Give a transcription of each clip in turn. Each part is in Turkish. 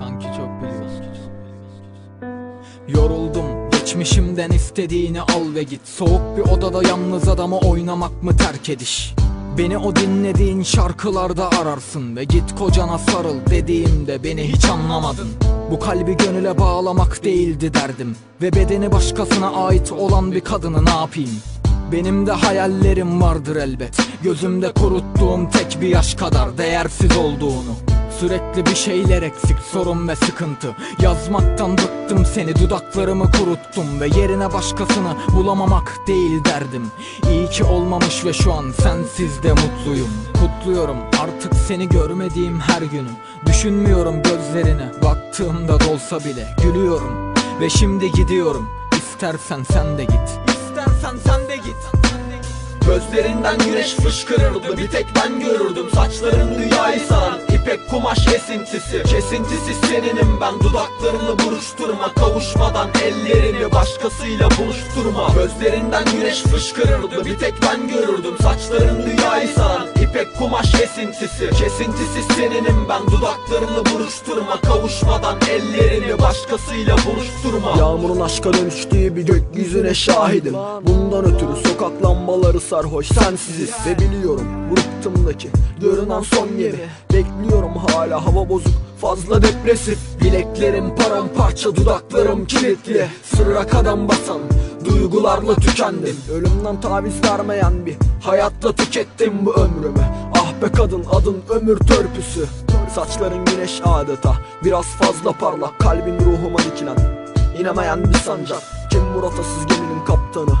Sanki çok biliyorsun Yoruldum geçmişimden istediğini al ve git. Soğuk bir odada yalnız adamı oynamak mı terk ediş? Beni o dinlediğin şarkılarda ararsın Ve git kocana sarıl dediğimde beni hiç anlamadın. Bu kalbi gönüle bağlamak değildi derdim Ve bedeni başkasına ait olan bir kadını ne yapayım? Benim de hayallerim vardır elbet. Gözümde kuruttuğum tek bir yaş kadar değersiz olduğunu. Sürekli bir şeyler eksik sorun ve sıkıntı. Yazmaktan bıktım seni dudaklarımı kuruttum Ve yerine başkasını bulamamak değil derdim. İyi ki olmamış ve şu an sensiz de mutluyum. Kutluyorum artık seni görmediğim her günü. Düşünmüyorum gözlerine baktığımda dolsa bile. Gülüyorum ve şimdi gidiyorum. İstersen sen de git. İstersen sen de git. Gözlerinden güneş fışkırırdı. Bir tek ben görürdüm. Saçların dünyayı saran ipek kumaş esintisi Kesintisi seninim ben dudaklarını buruşturma. Kavuşmadan ellerini başkasıyla buluşturma. Gözlerinden güneş fışkırırdı bir tek ben görürdüm. Saçların dünyayı saran ipek kumaş esintisi Kesintisi seninim ben. Dudaklarını buruşturma. Kavuşmadan ellerini başkasıyla buluşturma. Yağmurun aşka dönüştüğü bir gökyüzüne şahidim. Bundan ötürü sokak lambaları sarhoş sensiziz Ve biliyorum bu rıhtımdaki görünen son yeri. Bekliyorum hala hava bozuk fazla depresif. Bileklerim paramparça dudaklarım kilitli. Sırra kadem basan duygularla tükendim. Ölümden taviz vermeyen bir hayatla tükettim bu ömrümü. Ah be kadın adın ömür törpüsü. Saçların güneş adeta biraz fazla parlak. Kalbin ruhuma dikilen İnemeyen bir sancak Kim bu rotasız geminin kaptanı?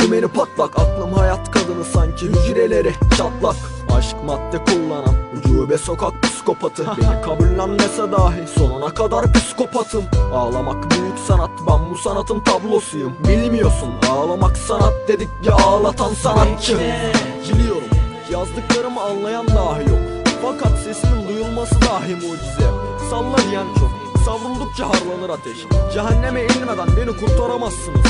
Dümeni patlak Aklım hayat kadını sanki hücreleri çatlak. Aşk madde kullanan Ucube sokak psikopatı Beni kabullenmese dahi sonuna kadar psikopatım. Ağlamak büyük sanat Ben bu sanatın tablosuyum. Bilmiyorsun ağlamak sanat dedik ya ağlatan sanatçı. Biliyorum yazdıklarımı anlayan dahi yok. Fakat sesimin duyulması dahi mucize. Salla diyen çok Savruldukça harlanır ateş. Cehenneme inmeden beni kurtaramazsınız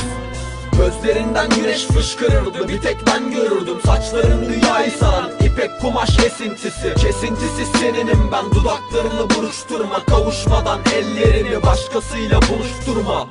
Gözlerinden güneş fışkırırdı bir tek ben görürdüm. Saçların dünyayı saran ipek kumaş esintisi Kesintisi seninim ben dudaklarını buruşturma Kavuşmadan ellerini başkasıyla buluşturma